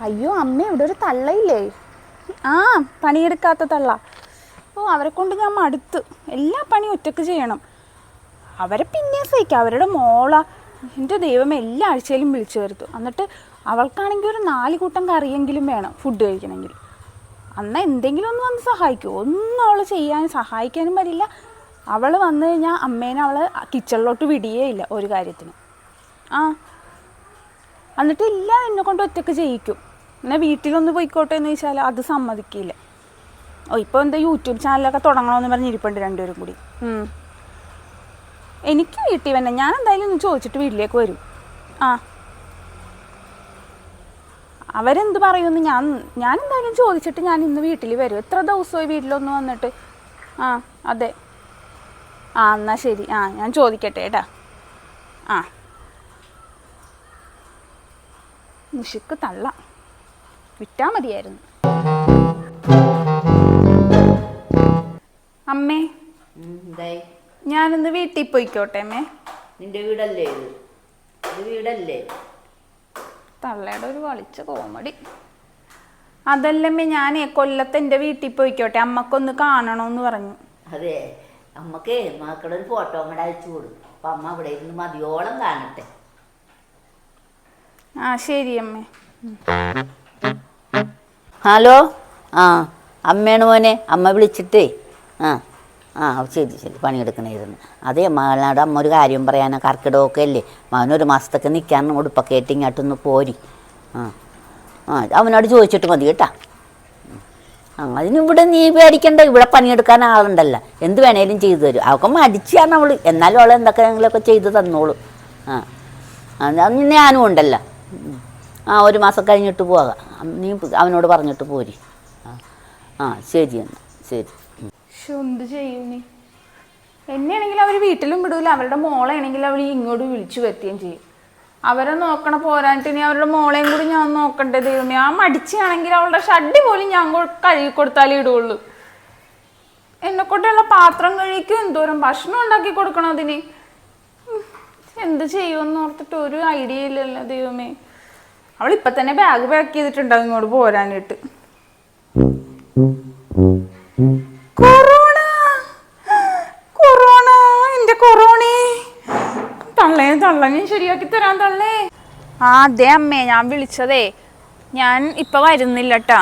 അയ്യോ അമ്മ ഇവിടെ ഒരു തള്ളയില്ലേ? ആ പണിയെടുക്കാത്ത തള്ള. ഓ അവരെ കൊണ്ട് ഞാൻ മടുത്ത്. എല്ലാ പണിയും ഒറ്റയ്ക്ക് ചെയ്യണം. അവരെ പിന്നെ സഹിക്കാം. അവരുടെ മോള. എന്റെ ദൈവം എല്ലാ ആഴ്ചയിലും വിളിച്ചു വരുത്തും. എന്നിട്ട് അവൾക്കാണെങ്കിൽ ഒരു നാല് കൂട്ടം കറിയെങ്കിലും വേണം ഫുഡ് കഴിക്കണമെങ്കിൽ. അന്ന് എന്തെങ്കിലും ഒന്ന് വന്ന് സഹായിക്കും. ഒന്നും അവൾ ചെയ്യാൻ സഹായിക്കാനും പറ്റില്ല അവൾ വന്നു കഴിഞ്ഞാൽ അമ്മേനെ അവൾ കിച്ചണിലോട്ട് വിടുകയേ ഇല്ല ഒരു കാര്യത്തിന്. ആ എന്നിട്ട് ഇല്ല എന്നെ കൊണ്ട് ഒറ്റയ്ക്ക് ചെയ്യിക്കും. എന്നാൽ വീട്ടിലൊന്ന് പോയിക്കോട്ടെ എന്ന് ചോദിച്ചാൽ അത് സമ്മതിക്കില്ല. ഓ ഇപ്പോൾ എന്താ യൂട്യൂബ് ചാനലൊക്കെ തുടങ്ങണമെന്ന് പറഞ്ഞ് ഇരിപ്പുണ്ട് രണ്ടുപേരും കൂടി. എനിക്ക് വീട്ടിൽ വന്നെ ഞാൻ എന്തായാലും ഒന്ന് ചോദിച്ചിട്ട് വീട്ടിലേക്ക് വരും. ആ. അവരെന്ത് പറയുമെന്ന് ഞാൻ ഞാൻ എന്തായാലും ചോദിച്ചിട്ട് ഞാൻ ഇന്ന് വീട്ടിൽ വരും. എത്ര ദിവസമായി വീട്ടിലൊന്ന് വന്നിട്ട്? ആ അതെ. ആ എന്നാൽ ശരി. ആ ഞാൻ ചോദിക്കട്ടെ ഏട്ടാ ആ. മുഷിക്ക് തള്ള. വിറ്റാ മതിയായിരുന്നു. അമ്മേ എന്തായി? ഞാനിന്ന് വീട്ടിൽ പോയിക്കോട്ടെ അമ്മേ. നിന്റെ വീടല്ലേ ഇത്? ഇത് വീടല്ലേ? തള്ളയുടെ ഒരു വളിച്ച കോമഡി. അതല്ലമ്മേ ഞാനേ കൊല്ലത്ത് എന്റെ വീട്ടിൽ പോയിക്കോട്ടെ അമ്മക്കൊന്ന് കാണണമെന്ന് പറഞ്ഞു. അതെ അമ്മയ്ക്ക് മക്കളുടെ ഒരു ഫോട്ടോ കൂടെ അയച്ചു കൊടുക്കും. അപ്പൊ അമ്മ അവിടെ ഇരുന്ന് മതിയോളം കാണട്ടെ. ആ ശരി അമ്മേ. ഹലോ? ആ അമ്മയാണ് മോനെ. അമ്മ വിളിച്ചിട്ടേ. ആ ആ ശരി ശരി. പണിയെടുക്കണായിരുന്നു. അതേ മകളോട് അമ്മ ഒരു കാര്യം പറയാനാ. കർക്കിടകമൊക്കെ അല്ലേ? മകനൊരു മാസത്തൊക്കെ നിൽക്കാൻ ഉടുപ്പൊക്കെ ആയിട്ട് ഇങ്ങോട്ടൊന്ന് പോരി. ആ ആ അവനോട് ചോദിച്ചിട്ട് മതി കേട്ടാ. അങ്ങനെ ഇവിടെ നീ പേടിക്കണ്ട. ഇവിടെ പണിയെടുക്കാൻ ആളുണ്ടല്ല. എന്ത് വേണേലും ചെയ്തു തരും. അവൾക്ക് മടിച്ചാണ് അവൾ എന്നാലും അവൾ എന്തൊക്കെ ഞങ്ങളൊക്കെ ചെയ്ത് തന്നോളൂ. ആ അത് ഞാനും ഉണ്ടല്ലോ. ആ ഒരു മാസം കഴിഞ്ഞിട്ട് പോകാം. നീ അവനോട് പറഞ്ഞിട്ട് പോരി. ആ ശരി എന്നാ ശരി. എന്ത് ചെയ്യും നീ? എന്നെയാണെങ്കിൽ അവർ വീട്ടിലും വിടൂല. അവരുടെ മോളാണെങ്കിൽ അവർ ഇങ്ങോട്ട് വിളിച്ചു വരുത്തുകയും ചെയ്യും. അവരെ നോക്കണ പോരാഞ്ഞിട്ട് ഇനി അവരുടെ മോളെയും കൂടി ഞാൻ നോക്കണ്ടേ ദൈവമേ. ആ മടിച്ചാണെങ്കിൽ അവളുടെ ഷഡ്ഡി പോലും ഞാൻ കഴുകി കൊടുത്താലേ ഇടുള്ളൂ. എന്നെ കൊണ്ടുള്ള പാത്രം കഴിക്കും. എന്തോരം ഭക്ഷണം ഉണ്ടാക്കി കൊടുക്കണം അതിന്. എന്ത് ചെയ്യുമെന്ന് ഓർത്തിട്ട് ഒരു ഐഡിയ ഇല്ലല്ലോ ദൈവമേ. അവൾ ഇപ്പൊ തന്നെ ബാഗ് പാക്ക് ചെയ്തിട്ടുണ്ടാവും ഇങ്ങോട്ട് പോരാനായിട്ട്. കൊറോണ. കൊറോണ. എന്റെ കൊറോണേ. തള്ളേ തള്ളനെ ശരിയാക്കി തരാൻ തള്ളേ. ആ അതെ അമ്മേ ഞാൻ വിളിച്ചതേ. ഞാൻ ഇപ്പൊ വരുന്നില്ല ട്ടാ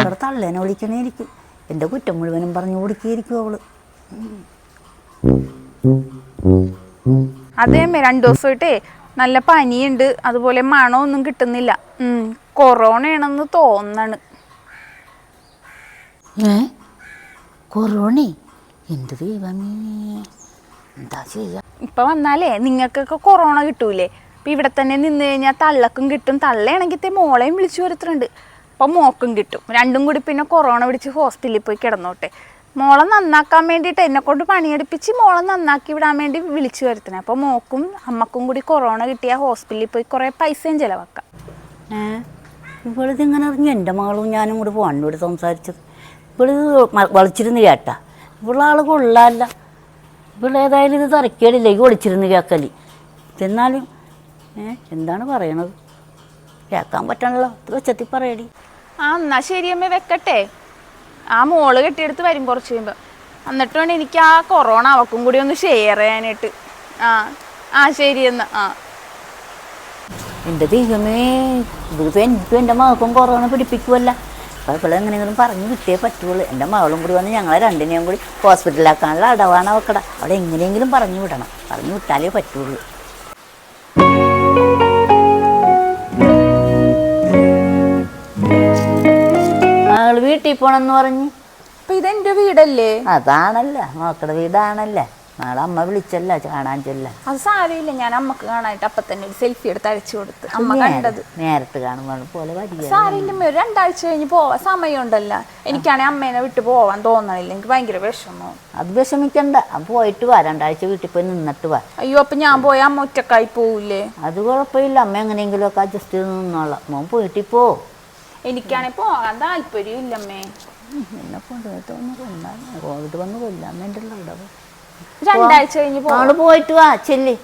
അവിടെ തള്ളേനെ വിളിക്കണേരിക്കും എന്റെ കുറ്റം മുഴുവനും പറഞ്ഞു കൊടുക്കിയിരിക്കും അവൾ. അതെ അമ്മേ രണ്ടു ദിവസമായിട്ടേ നല്ല പനിയുണ്ട്. അതുപോലെ മണമൊന്നും കിട്ടുന്നില്ല. കൊറോണയാണെന്ന് തോന്നണ്. ഏ? കൊറോണേ? എന്ത് ദൈവമേ? എന്താ ചെയ്യാ? ഇപ്പൊ വന്നാലേ നിങ്ങൾക്കൊക്കെ കൊറോണ കിട്ടൂലേ? ഇപ്പൊ ഇവിടെ തന്നെ നിന്ന് കഴിഞ്ഞാൽ തള്ളക്കും കിട്ടും. തള്ളയാണെങ്കിൽ മോളെയും വിളിച്ചു വരുത്തുന്നുണ്ട് അപ്പൊ മോക്കും കിട്ടും. രണ്ടും കൂടി പിന്നെ കൊറോണ പിടിച്ച് ഹോസ്പിറ്റലിൽ പോയി കിടന്നോട്ടെ. മോളെ നന്നാക്കാൻ വേണ്ടിയിട്ട് എന്നെ കൊണ്ട് പണിയെടുപ്പിച്ച് മോളെ നന്നാക്കി വിടാൻ വേണ്ടി വിളിച്ചു വരുത്തണേ. അപ്പോൾ മോക്കും അമ്മക്കും കൂടി കൊറോണ കിട്ടിയ ഹോസ്പിറ്റലിൽ പോയി കുറേ പൈസയും ചിലവാക്കാം. ഏ? ഇവളിത് ഇങ്ങനെ അറിഞ്ഞു എന്റെ മകളും ഞാനും കൂടി പോകാൻ ഇവിടെ സംസാരിച്ചത്. ഇവളിത് മ- കേട്ടാ. ആൾ കൊള്ളാല്ല. ഇവളേതായാലും ഇത് തറക്കേടില്ല ഈ വിളിച്ചിരുന്ന് കേക്കൽ. എന്നാലും എന്താണ് പറയണത്? കേൾക്കാൻ പറ്റണല്ലോ. ഇത് വെച്ചത്തി പറയടി. ആ എന്നാ ശരി അമ്മ വെക്കട്ടെ. ആ മോൾ കെട്ടിയെടുത്ത് വരും കുറച്ച് കഴിയുമ്പോൾ എന്നിട്ട് വേണം എനിക്ക് ആ കൊറോണ അവക്കും കൂടി ഒന്ന് ഷെയർ ചെയ്യാനായിട്ട്. ആ ആ ശരി എന്നാ ആ. എന്റെ ദൈവമേ ഇതിപ്പോൾ എനിക്കും എന്റെ മകൾക്കും കൊറോണ പിടിപ്പിക്കുമല്ല അപ്പോൾ ഇപ്പോൾ എങ്ങനെയെങ്കിലും പറഞ്ഞു കിട്ടിയേ പറ്റുള്ളൂ. എന്റെ മകളും കൂടി വന്ന് ഞങ്ങളെ രണ്ടിനെയും കൂടി ഹോസ്പിറ്റലിലാക്കാനുള്ള അടവാണ് അവക്കട. അവിടെ എങ്ങനെയെങ്കിലും പറഞ്ഞു വിടണം. പറഞ്ഞു വിട്ടാലേ പറ്റുള്ളൂ. വീട്ടിൽ പോണെന്ന് പറഞ്ഞു. അപ്പൊ ഇതെന്റെ വീടല്ലേ? അതാണല്ല മക്കളുടെ വീടാണല്ലേ. നാളെ അമ്മ വിളിച്ചല്ല കാണാൻ ചെല്ല. അത് സാരമില്ല ഞാൻ അമ്മയ്ക്ക് കാണാനായിട്ട് അപ്പൊ തന്നെ ഒരു സെൽഫി എടുത്ത് അയച്ചു കൊടുത്ത്. അമ്മ കണ്ടത്. നേരത്തെ കാണുമ്പോൾ പോലെ സാരിയില്ല സാരമില്ല ഒരു രണ്ടാഴ്ച കഴിഞ്ഞ് പോവാൻ സമയമുണ്ടല്ലോ. എനിക്കാണെങ്കിൽ അമ്മേനെ വിട്ട് പോവാൻ തോന്നണില്ല എനിക്ക് ഭയങ്കര വിഷമം. അത് വിഷമിക്കണ്ട പോയിട്ട് വാ രണ്ടാഴ്ച വീട്ടിൽ പോയി നിന്നിട്ട് വാ. അയ്യോ അപ്പൊ ഞാൻ പോയ അമ്മ ഒറ്റക്കായി പോവില്ലേ അത് കുഴപ്പമില്ല അമ്മ എങ്ങനെയെങ്കിലും ഒക്കെ അഡ്ജസ്റ്റ് ചെയ്ത് നിന്നോളാം. മോൻ പോയിട്ട് പോ. എനിക്കാണെങ്കിൽ പോകാൻ താല്പര്യം ഇല്ലമ്മേ. എന്നെ കൊണ്ടുപോയിട്ട് വന്ന് കൊല്ലാൻ കോവിഡ് വന്ന് കൊല്ലാൻ വേണ്ടിയുള്ള ഇടവ്. രണ്ടാഴ്ച കഴിഞ്ഞ് പോവാം. നാളെ പോയിട്ട് വാ ചെല്ലി.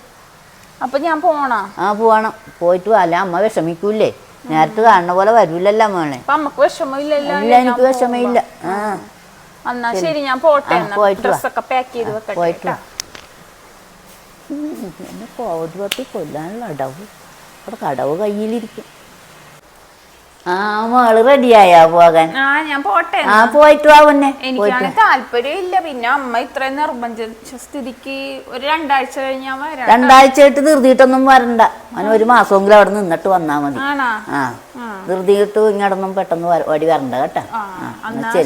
അപ്പൊ ഞാൻ പോണോ? ആ പോവണം. പോയിട്ട് വാ. അല്ല അമ്മ വിഷമിക്കൂലേ നേരത്തെ കാണുന്ന പോലെ വരൂലല്ലോ മോളെ അപ്പൊ അമ്മയ്ക്ക് വിഷമമില്ലല്ലോ. ഇല്ല എനിക്ക് വിഷമയില്ല ആ. എന്നാ ശരി ഞാൻ പോട്ടെ. ആ, പോയിട്ട് വാ. ഡ്രസ്സൊക്കെ പാക്ക് ചെയ്ത് വെക്കട്ടെ പോയിട്ട് വാ. കേട്ടാ. ഉം, എന്നെ കോവിഡ് പത്തി കൊല്ലാനുള്ള അടവ് അവിടെ കടവ് കയ്യിലിരിക്കും. ആ മോൾ റെഡിയായാ പോകാൻ? ആ ഞാൻ പോട്ടെ ആ പോയിട്ട് വാ പൊന്നെ. പോയിട്ട് എനിക്കാണ് താല്പര്യം ഇല്ല പിന്നെ അമ്മ ഇത്രയും നിർബന്ധിച്ച സ്ഥിതിക്ക് ഒരു രണ്ടാഴ്ച കഴിഞ്ഞാ ഞാൻ വരാം രണ്ടാഴ്ചയായിട്ട് ധൃതിയിട്ടൊന്നും വരണ്ട. അവൻ ഒരു മാസമെങ്കിലും അവിടെ നിന്നിട്ട് വന്നാ മതി. ആ. ധൃതിയിട്ട് ഇങ്ങടൊന്നും പെട്ടെന്ന് വടി ഓടി വരണ്ട കേട്ടാ.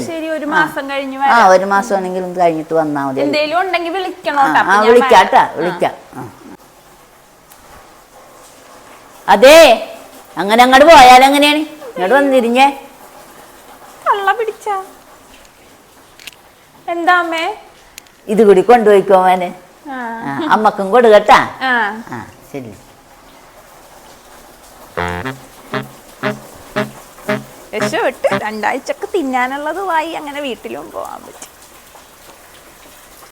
ശരി. ഒരു മാസം കഴിഞ്ഞ് ആ ഒരു മാസം ആണെങ്കിലും കഴിഞ്ഞിട്ട് വന്നാ മതി. എന്തേലും ഉണ്ടെങ്കിൽ ആ, വിളിക്കണോട്ടാ ആ വിളിക്കാട്ടാ വിളിക്കാം. അതെ. അങ്ങനെ അങ്ങോട്ട് പോയാലെങ്ങനെയാണ് ഇങ്ങോട്ട് വന്നിരിഞ്ഞേ. കള്ള പിടിച്ച. എന്താ അമ്മേ? ഇത് കൂടി കൊണ്ടുപോയിക്കോ മോനെ. അമ്മക്കും കൊടുക്കട്ടാ? ആ. ശരി. രക്ഷപ്പെട്ട് രണ്ടാഴ്ചക്ക് തിന്നാനുള്ളത് വായി അങ്ങനെ വീട്ടിലും പോവാൻ പറ്റും.